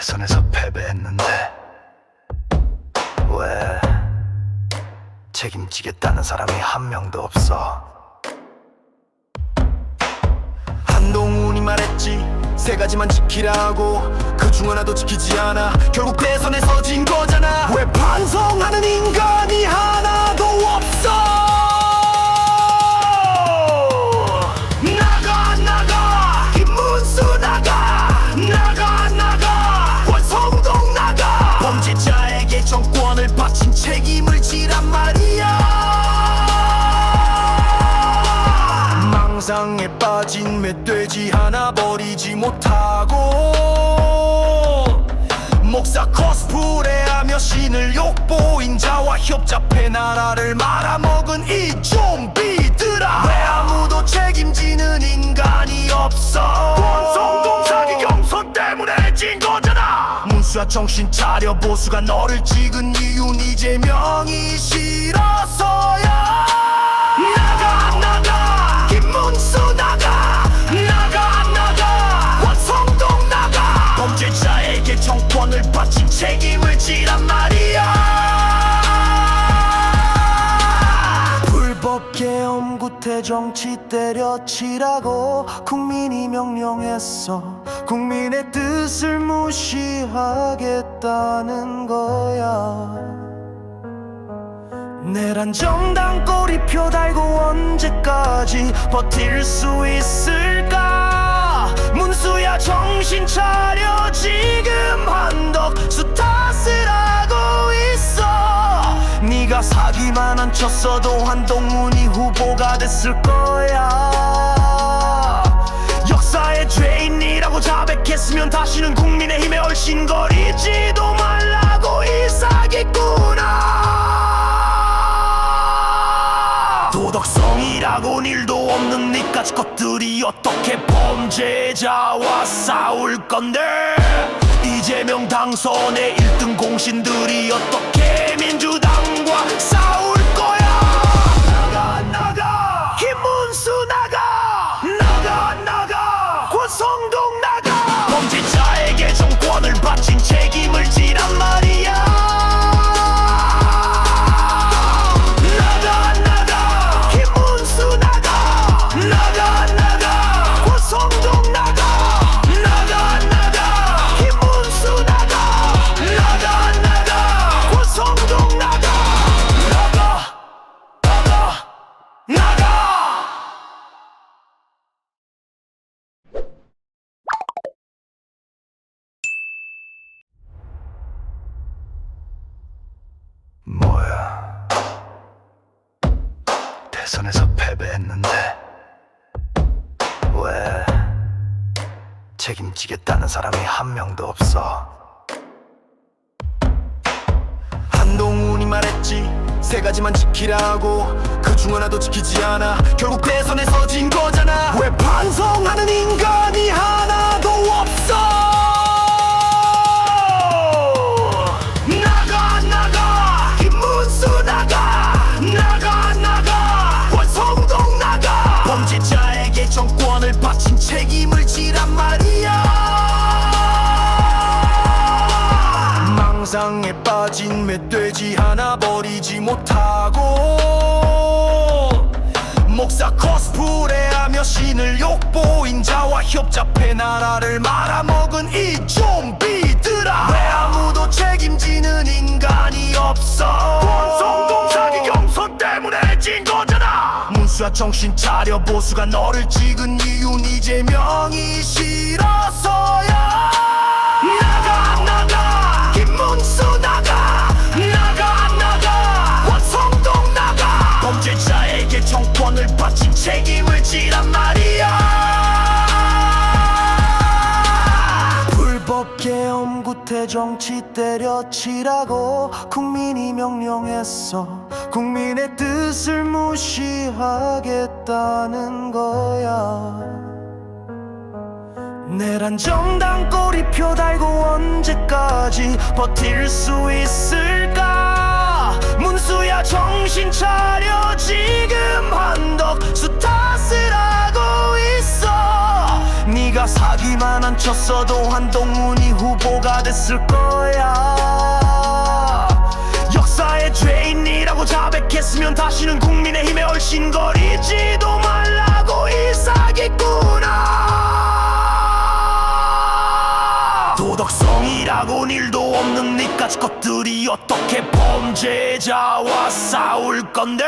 대선에서 패배했는데 왜 책임지겠다는 사람이 한 명도 없어? 한동훈이 말했지 세 가지만 지키라고 그 중 하나도 지키지 않아 결국 망상에 빠진 멧돼지 하나 버리지 못하고 목사 코스프레하며 신을 욕보인 자와 협잡해 나라를 말아먹은 이 좀비들아. 왜 아무도 책임지는 인간이 없어? 권성동 사기 경선 때문에 진 거잖아. 문수야 정신 차려 보수가 너를 찍은 이유는 이재명이 싫어서야 정치 때려치라고 국민이 명령했어. 국민의 뜻을 무시하겠다는 거야. 내란 정당 꼬리표 달고 언제까지 버틸 수 있을까? 문수야 정신 차려. 지금 한덕수 탓을 하고 있어 사기만 안 쳤어도 한동훈이 후보가 됐을 거야. 역사의 죄인이라고 자백했으면 다시는 국민의힘에 얼씬거리지도 말라고 이 사기꾼아. 도덕성이라곤 일도 없는 니까지 것들이 어떻게 범죄자와 싸울 건데 이재명 당선의 1등 공신들이 어떻게 민주당과 싸울 대선에서 패배했는데 왜 책임지겠다는 사람이 한 명도 없어? 한동훈이 말했지 세 가지만 지키라고. 그 중 하나도 지키지 않아. 결국 대선에서 진 거잖아. 왜 반성하는 인간이 하나 책임을 지란 말이야. 망상에 빠진 멧돼지 하나 버리지 못하고 목사 코스프레하며 신을 욕보인 자와 협잡해 나라를 말아먹은 이 좀비들아. 왜 아무도 책임지는 인간이 없어? 권성동 사기 경선 때문에 진 거잖아 문수야 정신 차려. 보수가 너를 찍은 이유는 이재명이 싫어서야 정치 때려치라고 국민이 명령했어. 국민의 뜻을 무시하겠다는 거야. 내란 정당 꼬리표 달고 언제까지 버틸 수 있을까? 문수야 정신 차려. 지금 한덕수 탓을 하고 있어. 네가 사기만 안 쳤어도 한동훈이 후보 바보가 됐을 거야? 역사의 죄인이라고 자백했으면 다시는 국민의힘에 얼씬거리지도 말라고 일사겠구나 도덕성이라곤 일도 없는 니까지 것들이 어떻게 범죄자와 싸울 건데?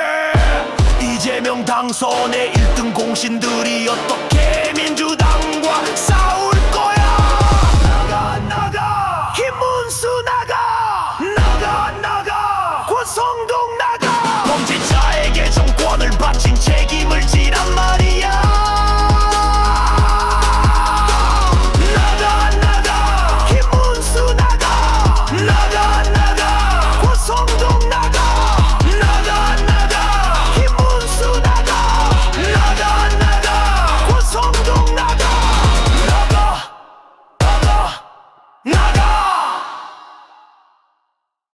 이재명 당선의 1등 공신들이 어떻게 민주당과 싸울